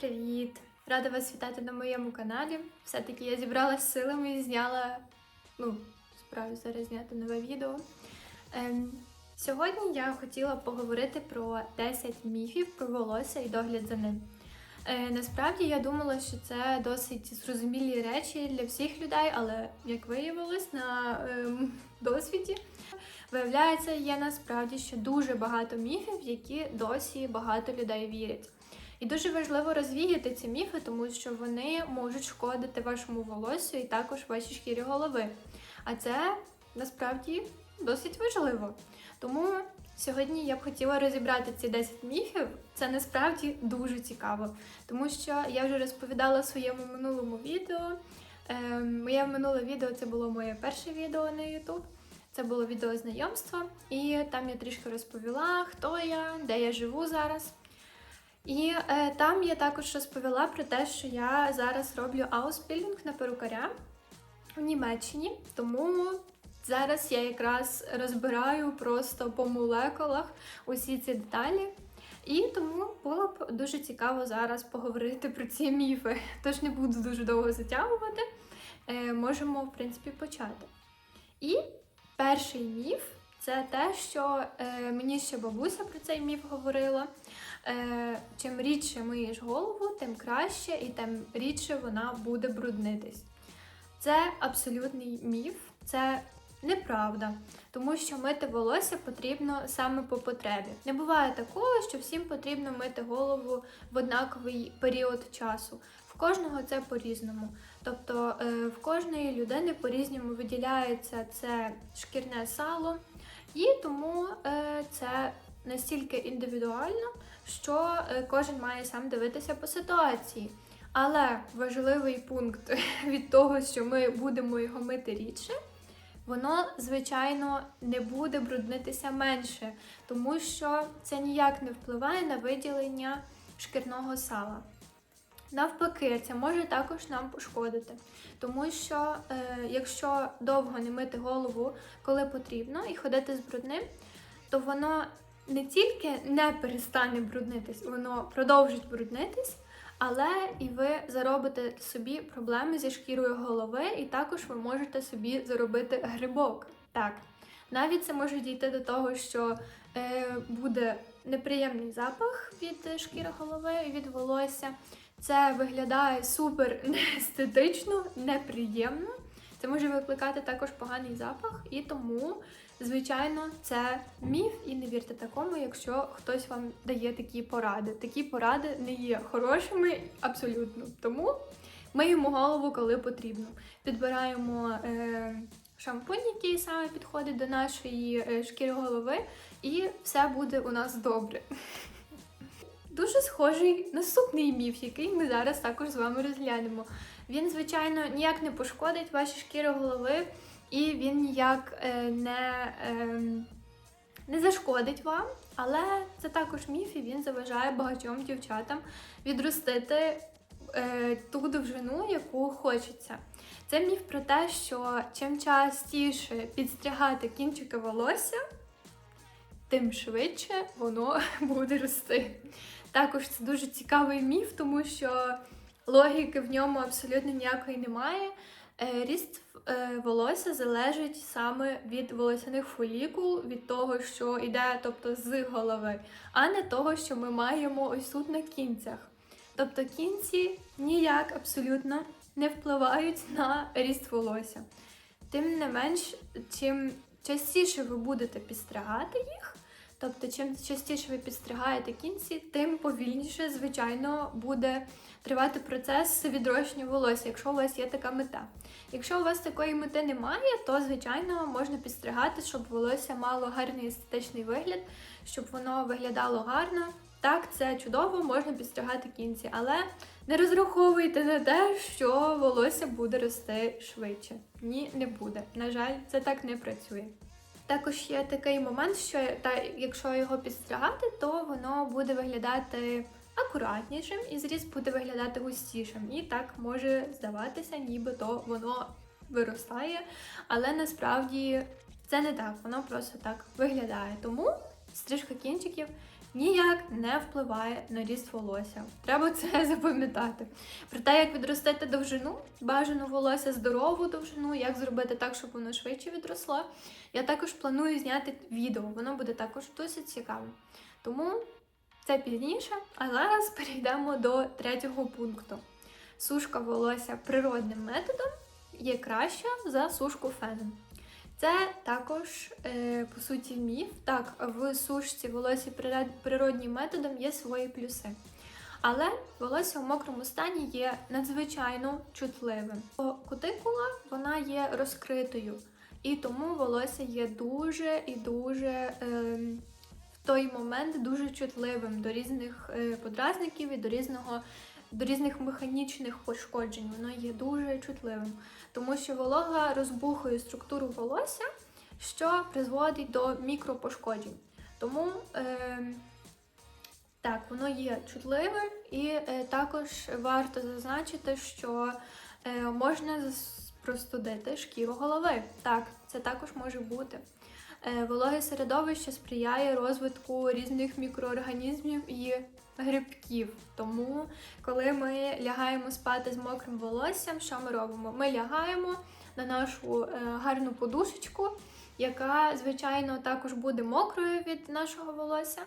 привіт! Рада вас вітати на моєму каналі. Все-таки я зібралася силами і зняла, ну, справді зараз зняти нове відео. Ем, сьогодні я хотіла поговорити про 10 міфів про волосся і догляд за ним. Е, насправді я думала, що це досить зрозумілі речі для всіх людей, але як виявилось на ем, досвіді, виявляється, є насправді ще дуже багато міфів, які досі багато людей вірять. І дуже важливо розвіяти ці міфи, тому що вони можуть шкодити вашому волосю і також вашій шкірі голови. А це насправді досить важливо. Тому сьогодні я б хотіла розібрати ці 10 міфів. Це насправді дуже цікаво, тому що я вже розповідала в своєму минулому відео. Е, моє минуле відео це було моє перше відео на YouTube. Це було відео знайомства, і там я трішки розповіла, хто я, де я живу зараз. І е, там я також розповіла про те, що я зараз роблю ауспілінг на перукаря в Німеччині. Тому зараз я якраз розбираю просто по молекулах усі ці деталі. І тому було б дуже цікаво зараз поговорити про ці міфи. Тож не буду дуже довго затягувати. Е, можемо, в принципі, почати. І перший міф це те, що е, мені ще бабуся про цей міф говорила. Е, чим рідше миєш голову, тим краще і тим рідше вона буде бруднитись. Це абсолютний міф, це неправда, тому що мити волосся потрібно саме по потребі. Не буває такого, що всім потрібно мити голову в однаковий період часу. В кожного це по-різному. Тобто е, в кожної людини по-різному виділяється це шкірне сало, і тому е, це настільки індивідуально, що е, кожен має сам дивитися по ситуації. Але важливий пункт від того, що ми будемо його мити рідше, воно, звичайно, не буде бруднитися менше, тому що це ніяк не впливає на виділення шкірного сала. Навпаки, це може також нам пошкодити, тому що е, якщо довго не мити голову, коли потрібно, і ходити з брудним, то воно не тільки не перестане бруднитись, воно продовжить бруднитись, але і ви заробите собі проблеми зі шкірою голови, і також ви можете собі заробити грибок. Так, навіть це може дійти до того, що е, буде неприємний запах від шкіри голови і від волосся. Це виглядає супер неестетично, неприємно. Це може викликати також поганий запах, і тому, звичайно, це міф, і не вірте такому, якщо хтось вам дає такі поради. Такі поради не є хорошими абсолютно. Тому миємо голову, коли потрібно. Підбираємо е, шампунь, який саме підходить до нашої е, шкіри голови, і все буде у нас добре. Дуже схожий наступний міф, який ми зараз також з вами розглянемо. Він, звичайно, ніяк не пошкодить ваші шкіри голови, і він ніяк е, не, е, не зашкодить вам. Але це також міф, і він заважає багатьом дівчатам відростити е, ту довжину, яку хочеться. Це міф про те, що чим частіше підстригати кінчики волосся, тим швидше воно буде рости. Також це дуже цікавий міф, тому що логіки в ньому абсолютно ніякої немає. Е, Ріст е, волосся залежить саме від волосяних фолікул, від того, що йде тобто, з голови, а не того, що ми маємо ось тут на кінцях. Тобто кінці ніяк абсолютно не впливають на ріст волосся. Тим не менш, чим частіше ви будете підстригати їх, Тобто, чим частіше ви підстригаєте кінці, тим повільніше, звичайно, буде тривати процес відрощення волосся, якщо у вас є така мета. Якщо у вас такої мети немає, то звичайно можна підстригати, щоб волосся мало гарний естетичний вигляд, щоб воно виглядало гарно. Так, це чудово, можна підстригати кінці, але не розраховуйте на те, що волосся буде рости швидше. Ні, не буде. На жаль, це так не працює. Також є такий момент, що та, якщо його підстригати, то воно буде виглядати акуратнішим і зріз буде виглядати густішим. І так може здаватися, нібито воно виростає, але насправді це не так, воно просто так виглядає. Тому стрижка кінчиків ніяк не впливає на ріст волосся. Треба це запам'ятати. Про те, як відростити довжину, бажану волосся, здорову довжину, як зробити так, щоб воно швидше відросло. Я також планую зняти відео, воно буде також досить цікавим. Тому це пізніше, а зараз перейдемо до третього пункту. Сушка волосся природним методом є краща за сушку феном. Це також, е, по суті, міф. Так, в сушці волосся природнім методом є свої плюси. Але волосся у мокрому стані є надзвичайно чутливим. Кутикула вона є розкритою, і тому волосся є дуже і дуже ем, в той момент дуже чутливим до різних е, подразників і до різного. До різних механічних пошкоджень воно є дуже чутливим, тому що волога розбухує структуру волосся, що призводить до мікропошкоджень. Тому е, так, воно є чутливим, і е, також варто зазначити, що е, можна простудити шкіру голови. Так, це також може бути. Е, Вологе середовище сприяє розвитку різних мікроорганізмів і грибків. Тому, коли ми лягаємо спати з мокрим волоссям, що ми робимо? Ми лягаємо на нашу е, гарну подушечку, яка, звичайно, також буде мокрою від нашого волосся.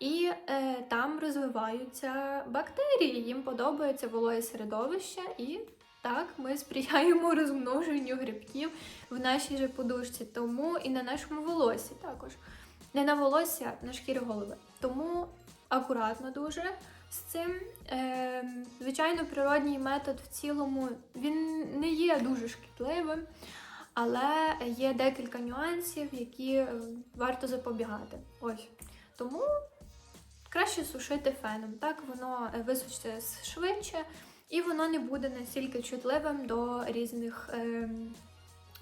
І е, там розвиваються бактерії, їм подобається вологе середовище, і так ми сприяємо розмноженню грибків в нашій же подушці, тому і на нашому волосі також. Не на волосся, на шкірі голови. Тому акуратно дуже з цим. Е, звичайно, природній метод в цілому він не є дуже шкідливим, але є декілька нюансів, які е, варто запобігати. Ось. Тому краще сушити феном. Так воно е, висушиться швидше, і воно не буде настільки чутливим до різних, ем,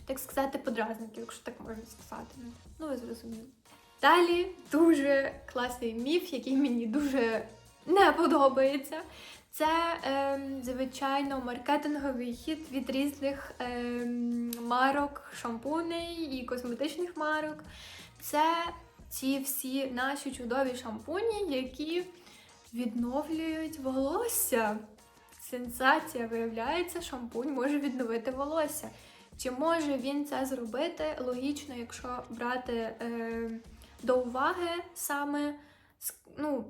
так сказати, подразників, якщо так можна сказати. Ну, ви зрозуміли. Далі дуже класний міф, який мені дуже не подобається. Це, ем, звичайно, маркетинговий хід від різних ем, марок, шампуней і косметичних марок. Це ці всі наші чудові шампуні, які відновлюють волосся. Сенсація, виявляється, шампунь може відновити волосся. Чи може він це зробити? Логічно, якщо брати е, до уваги саме ну,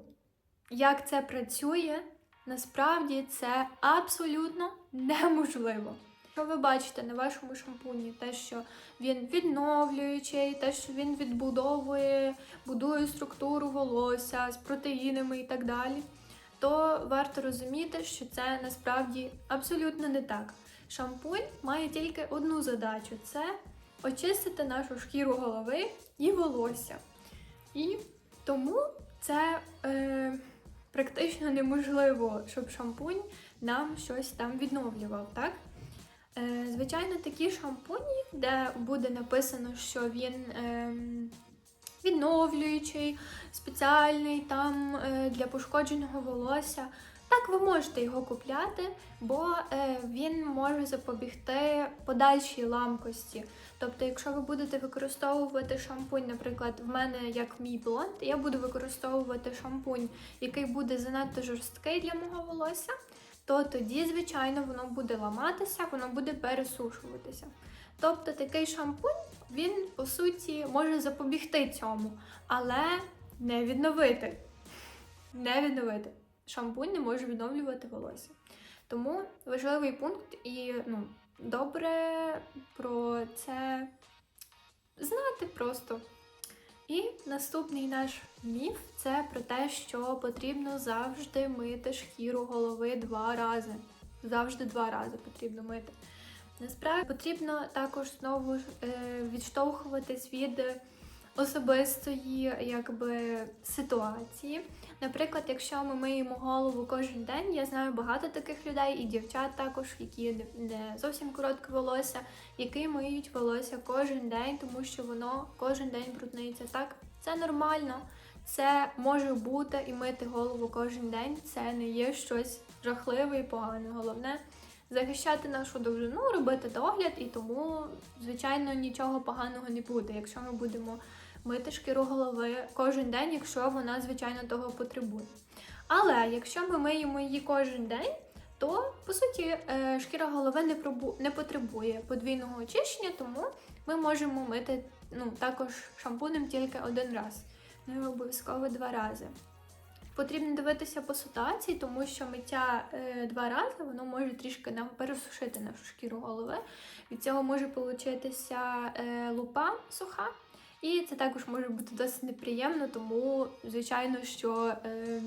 як це працює, насправді це абсолютно неможливо. Якщо ви бачите на вашому шампуні те, що він відновлюючий, те, що він відбудовує, будує структуру волосся з протеїнами і так далі, то варто розуміти, що це насправді абсолютно не так. Шампунь має тільки одну задачу це очистити нашу шкіру голови і волосся. І тому це е, практично неможливо, щоб шампунь нам щось там відновлював, так? Е, звичайно, такі шампуні, де буде написано, що він ем, відновлюючий, спеціальний там е, для пошкодженого волосся. Так, ви можете його купляти, бо е, він може запобігти подальшій ламкості. Тобто, якщо ви будете використовувати шампунь, наприклад, в мене як мій блонд, я буду використовувати шампунь, який буде занадто жорсткий для мого волосся, то тоді, звичайно, воно буде ламатися, воно буде пересушуватися. Тобто такий шампунь, він по суті може запобігти цьому, але не відновити. Не відновити. Шампунь не може відновлювати волосся. Тому важливий пункт і ну, добре про це знати просто. І наступний наш міф це про те, що потрібно завжди мити шкіру голови два рази. Завжди два рази потрібно мити. Насправді потрібно також знову е, відштовхуватись від особистої якби, ситуації. Наприклад, якщо ми миємо голову кожен день, я знаю багато таких людей, і дівчат також, які не зовсім коротке волосся, які миють волосся кожен день, тому що воно кожен день брудниться. Так, це нормально. Це може бути і мити голову кожен день. Це не є щось жахливе і погане. Головне захищати нашу довжину, робити догляд, і тому, звичайно, нічого поганого не буде. Якщо ми будемо мити шкіру голови кожен день, якщо вона, звичайно, того потребує. Але якщо ми миємо її кожен день, то по суті е, шкіра голови не, потребує подвійного очищення, тому ми можемо мити ну, також шампунем тільки один раз, не обов'язково два рази. Потрібно дивитися по ситуації, тому що миття е, два рази воно може трішки нам пересушити нашу шкіру голови. Від цього може получитися е, лупа суха, і це також може бути досить неприємно, тому звичайно, що е,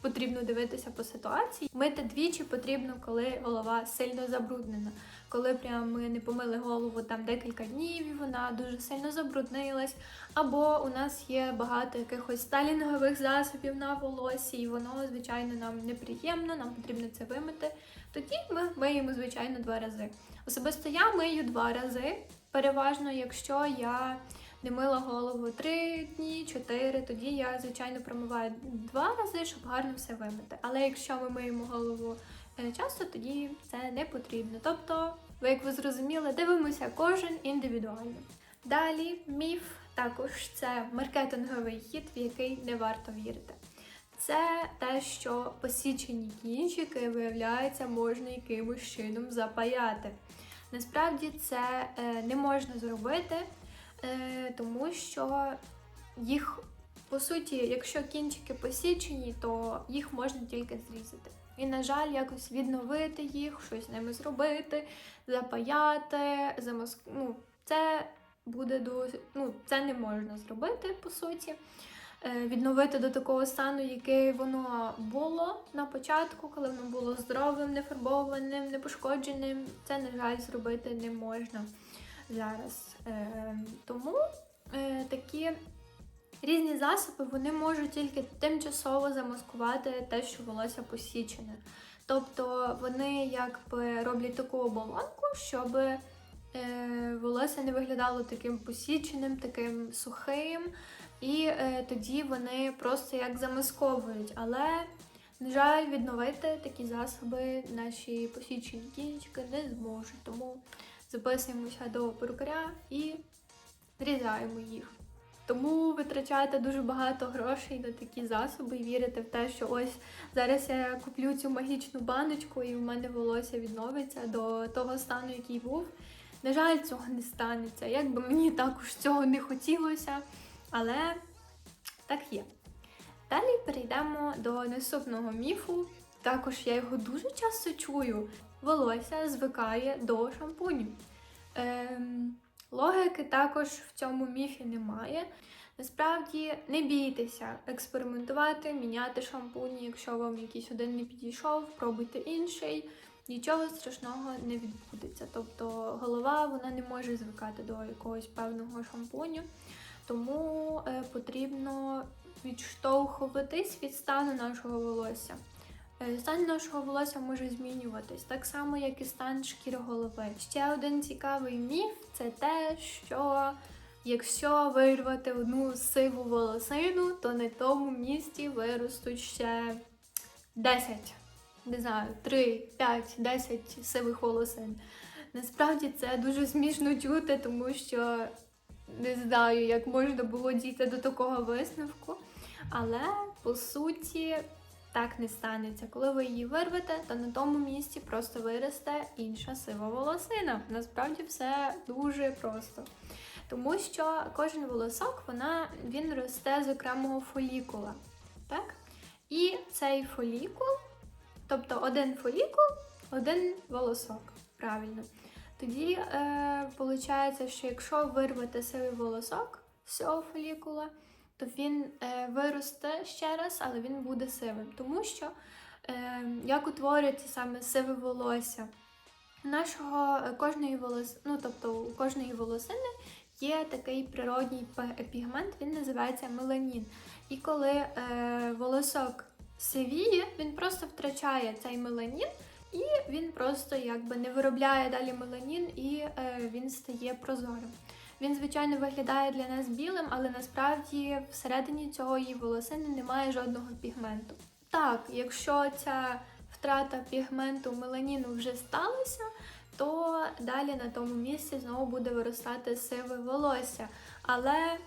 потрібно дивитися по ситуації. Мити двічі потрібно, коли голова сильно забруднена. Коли прямо ми не помили голову там декілька днів, і вона дуже сильно забруднилась, або у нас є багато якихось сталінгових засобів на волосі, і воно, звичайно, нам неприємно, нам потрібно це вимити. Тоді ми миємо, звичайно, два рази. Особисто я мию два рази. Переважно, якщо я не мила голову три дні, чотири, тоді я, звичайно, промиваю два рази, щоб гарно все вимити. Але якщо ми миємо голову часто, тоді це не потрібно. Тобто, як ви зрозуміли, дивимося кожен індивідуально. Далі міф також це маркетинговий хід, в який не варто вірити. Це те, що посічені кінчики, виявляється, можна якимось чином запаяти. Насправді це е, не можна зробити, е, тому що їх, по суті, якщо кінчики посічені, то їх можна тільки зрізати. І, на жаль, якось відновити їх, щось з ними зробити, запаяти, замаск... ну, це буде дуже, ну, це не можна зробити, по суті. Е, Відновити до такого стану, який воно було на початку, коли воно було здоровим, нефарбованим, непошкодженим. Це, на жаль, зробити не можна зараз. Е, Тому е, такі різні засоби вони можуть тільки тимчасово замаскувати те, що волосся посічене. Тобто вони якби роблять таку оболонку, щоб е, волосся не виглядало таким посіченим, таким сухим. І е, тоді вони просто як замасковують. Але, на жаль, відновити такі засоби наші посічені кінчики не зможуть. Тому записуємося до перукаря і зрізаємо їх. Тому витрачаєте дуже багато грошей на такі засоби і вірите в те, що ось зараз я куплю цю магічну баночку, і в мене волосся відновиться до того стану, який був. На жаль, цього не станеться. Як би мені також цього не хотілося, але так є. Далі перейдемо до наступного міфу. Також я його дуже часто чую. Волосся звикає до шампуню. Ем, логіки також в цьому міфі немає. Насправді не бійтеся експериментувати, міняти шампуні, якщо вам якийсь один не підійшов, пробуйте інший. Нічого страшного не відбудеться. Тобто голова вона не може звикати до якогось певного шампуню, тому е, потрібно відштовхуватись від стану нашого волосся. Е, Стан нашого волосся може змінюватись, так само, як і стан шкіри голови. Ще один цікавий міф це те, що якщо вирвати одну сиву волосину, то на тому місці виростуть ще 10, не знаю, 3, 5, 10 сивих волосин. Насправді це дуже смішно чути, тому що не знаю, як можна було дійти до такого висновку. Але по суті так не станеться. Коли ви її вирвете, то на тому місці просто виросте інша сива волосина. Насправді все дуже просто. Тому що кожен волосок вона, він росте з окремого фолікула. Так? І цей фолікул, тобто один фолікул, один волосок. Правильно. Тоді е, виходить, що якщо вирвати сивий волосок з цього фолікула, то він е, виросте ще раз, але він буде сивим. Тому що е, як утворюється саме сиве волосся, нашого е, кожної волос... ну, тобто у кожної волосини є такий природній пігмент, він називається меланін. І коли е, волосок сивіє, він просто втрачає цей меланін. І він просто якби не виробляє далі меланін і е, він стає прозорим. Він, звичайно, виглядає для нас білим, але насправді всередині цього її волосини немає жодного пігменту. Так, якщо ця втрата пігменту меланіну вже сталася, то далі на тому місці знову буде виростати сиве волосся. Але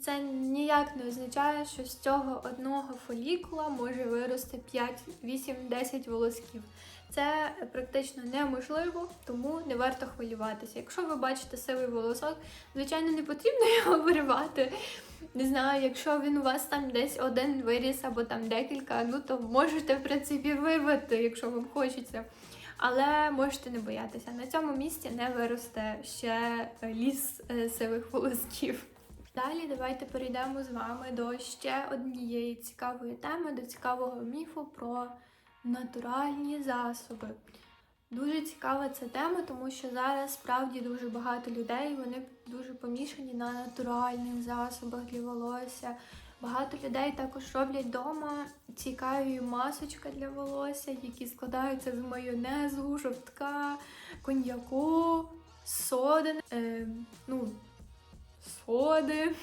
це ніяк не означає, що з цього одного фолікула може вирости 5, 8, 10 волосків. Це практично неможливо, тому не варто хвилюватися. Якщо ви бачите сивий волосок, звичайно, не потрібно його виривати. Не знаю, якщо він у вас там десь один виріс або там декілька, ну то можете в принципі вирвати, якщо вам хочеться. Але можете не боятися. На цьому місці не виросте ще ліс е, сивих волосків. Далі давайте перейдемо з вами до ще однієї цікавої теми, до цікавого міфу про натуральні засоби. Дуже цікава ця тема, тому що зараз справді дуже багато людей, вони дуже помішані на натуральних засобах для волосся. Багато людей також роблять вдома цікаві масочки для волосся, які складаються з майонезу, жовтка, коньяку, соди, е, ну, соди.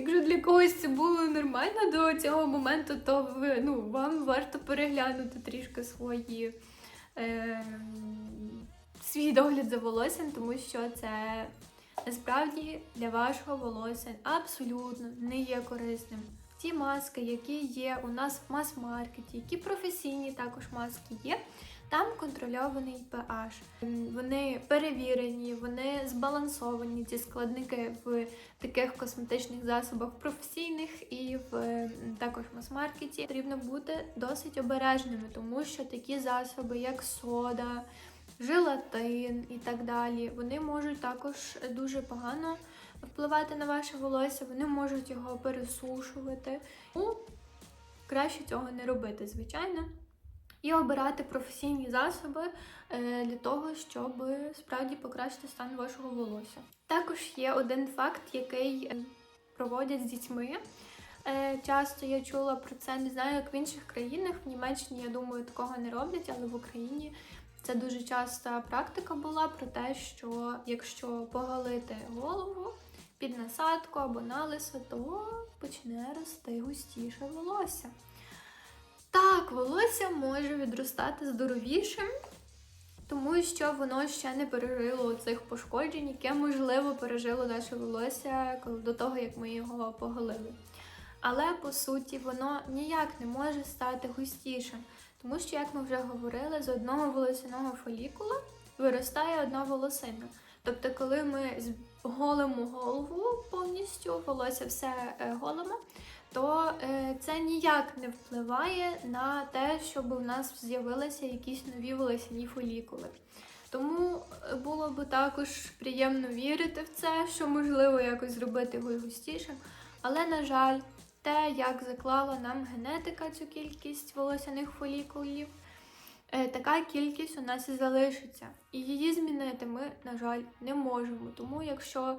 Якщо для когось це було нормально до цього моменту, то ви, ну, вам варто переглянути трішки свої, е, свій догляд за волоссям, тому що це насправді для вашого волосся абсолютно не є корисним. Ті маски, які є у нас в мас-маркеті, які професійні також маски є, там контрольований pH. Вони перевірені, вони збалансовані, ці складники в таких косметичних засобах професійних і в також мас-маркеті. Потрібно бути досить обережними, тому що такі засоби, як сода, желатин і так далі, вони можуть також дуже погано впливати на ваше волосся, вони можуть його пересушувати. Ну, краще цього не робити, звичайно. І обирати професійні засоби е, для того, щоб справді покращити стан вашого волосся. Також є один факт, який е, проводять з дітьми. Е, Часто я чула про це, не знаю, як в інших країнах. В Німеччині, я думаю, такого не роблять, але в Україні це дуже часта практика була про те, що якщо поголити голову під насадку або на лисо, то почне рости густіше волосся. Так, волосся може відростати здоровішим, тому що воно ще не пережило цих пошкоджень, яке можливо пережило наше волосся до того, як ми його поголили. Але по суті воно ніяк не може стати густішим, тому що, як ми вже говорили, з одного волосяного фолікула виростає одна волосина. Тобто, коли ми голимо голову повністю, волосся все е, голимо, то е, це ніяк не впливає на те, щоб у нас з'явилися якісь нові волосяні фолікули. Тому е, було б також приємно вірити в це, що можливо якось зробити його густішим. Але, на жаль, те, як заклала нам генетика цю кількість волосяних фолікулів, е, така кількість у нас і залишиться. І її змінити ми, на жаль, не можемо. Тому якщо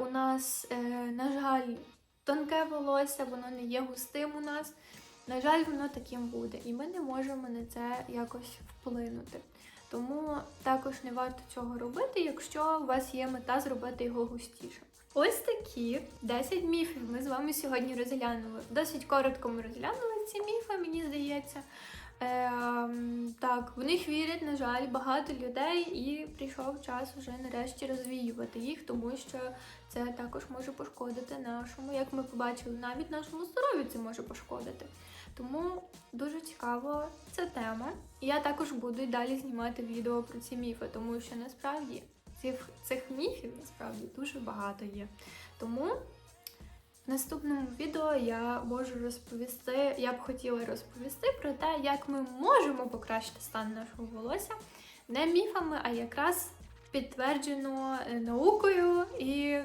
у нас, на жаль, тонке волосся, воно не є густим у нас, на жаль, воно таким буде. І ми не можемо на це якось вплинути. Тому також не варто цього робити, якщо у вас є мета зробити його густішим. Ось такі 10 міфів ми з вами сьогодні розглянули. Досить коротко ми розглянули ці міфи, мені здається. Ем, так, в них вірять, на жаль, багато людей, і прийшов час вже нарешті розвіювати їх, тому що це також може пошкодити нашому, як ми побачили, навіть нашому здоров'ю це може пошкодити. Тому дуже цікава ця тема. І я також буду й далі знімати відео про ці міфи, тому що насправді цих, цих міфів насправді дуже багато є. Тому в наступному відео я можу розповісти, я б хотіла розповісти про те, як ми можемо покращити стан нашого волосся не міфами, а якраз підтверджено е, наукою. І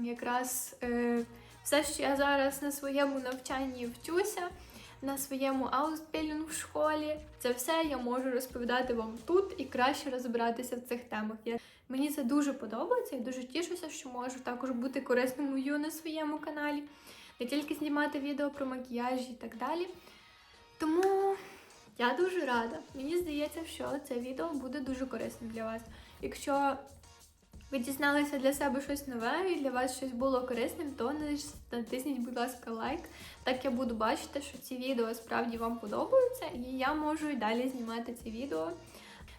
якраз е, все, що я зараз на своєму навчанні вчуся, на своєму аусбілінг в школі, це все я можу розповідати вам тут і краще розібратися в цих темах. Я, мені це дуже подобається і дуже тішуся, що можу також бути корисною на своєму каналі, не тільки знімати відео про макіяж і так далі. Тому я дуже рада. Мені здається, що це відео буде дуже корисним для вас. Якщо ви дізналися для себе щось нове і для вас щось було корисним, то натисніть, будь ласка, лайк. Так я буду бачити, що ці відео справді вам подобаються, і я можу і далі знімати ці відео.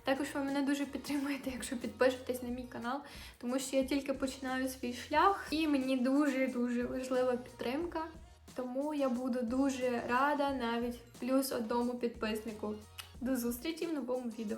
Також ви мене дуже підтримуєте, якщо підпишетесь на мій канал, тому що я тільки починаю свій шлях, і мені дуже дуже важлива підтримка. Тому я буду дуже рада навіть плюс одному підписнику. До зустрічі в новому відео.